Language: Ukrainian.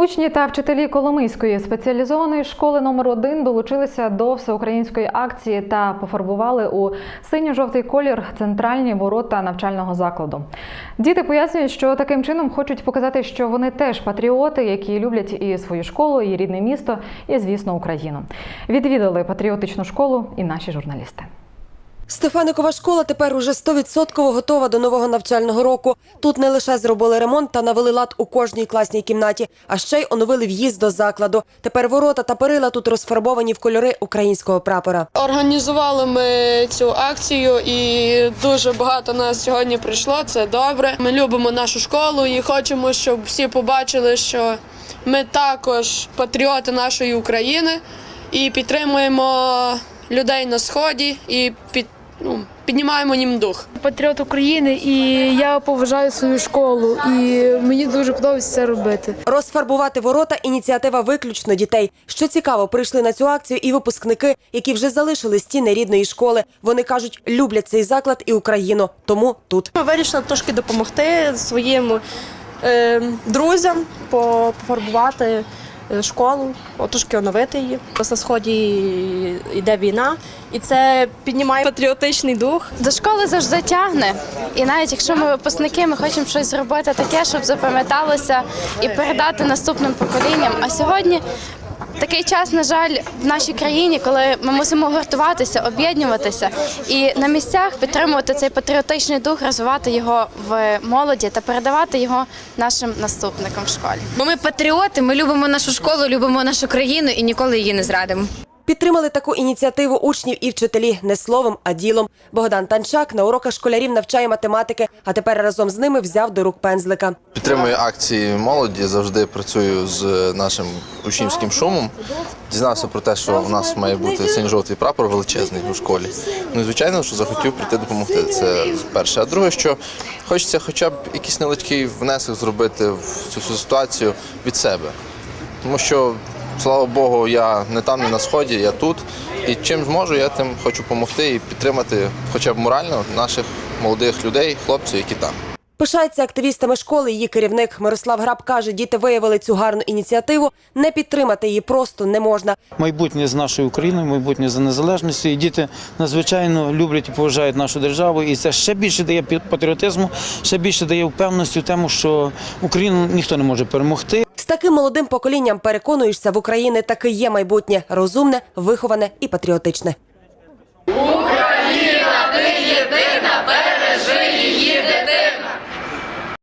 Учні та вчителі Коломийської спеціалізованої школи номер 1 долучилися до всеукраїнської акції та пофарбували у синьо-жовтий колір центральні ворота навчального закладу. Діти пояснюють, що таким чином хочуть показати, що вони теж патріоти, які люблять і свою школу, і рідне місто, і звісно Україну. Відвідали патріотичну школу і наші журналісти. Стефаникова школа тепер уже 100% готова до нового навчального року. Тут не лише зробили ремонт та навели лад у кожній класній кімнаті, а ще й оновили в'їзд до закладу. Тепер ворота та перила тут розфарбовані в кольори українського прапора. Організували ми цю акцію і дуже багато нас сьогодні прийшло. Це добре. Ми любимо нашу школу і хочемо, щоб всі побачили, що ми також патріоти нашої України і підтримуємо людей на сході і під, ну, піднімаємо їм дух. патріот України, і я поважаю свою школу. І мені дуже подобається це робити. Розфарбувати ворота ініціатива виключно дітей. Що цікаво, прийшли на цю акцію і випускники, які вже залишили стіни рідної школи. Вони кажуть, люблять цей заклад і Україну, тому тут. Ми вирішили трошки допомогти своїм е, друзям пофарбувати школу, от оновити її. На сході йде війна, і це піднімає патріотичний дух. До школи завжди тягне. І навіть якщо ми випускники, ми хочемо щось зробити таке, щоб запам'яталося і передати наступним поколінням. А сьогодні такий час, на жаль, в нашій країні, коли ми мусимо гуртуватися, об'єднуватися і на місцях підтримувати цей патріотичний дух, розвивати його в молоді та передавати його нашим наступникам в школі. Бо ми патріоти, ми любимо нашу школу, любимо нашу країну і ніколи її не зрадимо. Підтримали таку ініціативу учнів і вчителі не словом, а ділом. Богдан Танчак на уроках школярів навчає математики, а тепер разом з ними взяв до рук пензлика. Підтримую акції молоді, завжди працюю з нашим учнівським шумом. Дізнався про те, що у нас має бути синьо-жовтий прапор величезний у школі. Ну і звичайно, що захотів прийти допомогти. Це перше. А друге, що хочеться хоча б якийсь невеличкий внесок зробити в цю ситуацію від себе. Тому що, слава Богу, я не там, не на сході, я тут. І чим зможу, я тим хочу допомогти і підтримати хоча б морально наших молодих людей, хлопців, які там. Пишається активістами школи. Її керівник Мирослав Граб каже, діти виявили цю гарну ініціативу. Не підтримати її просто не можна. майбутнє з нашою Україною, майбутнє за незалежністю. І діти надзвичайно люблять і поважають нашу державу. І це ще більше дає патріотизму, ще більше дає впевненості в тому, що Україну ніхто не може перемогти. Таким молодим поколінням переконуєшся, в Україні таки є майбутнє розумне, виховане і патріотичне.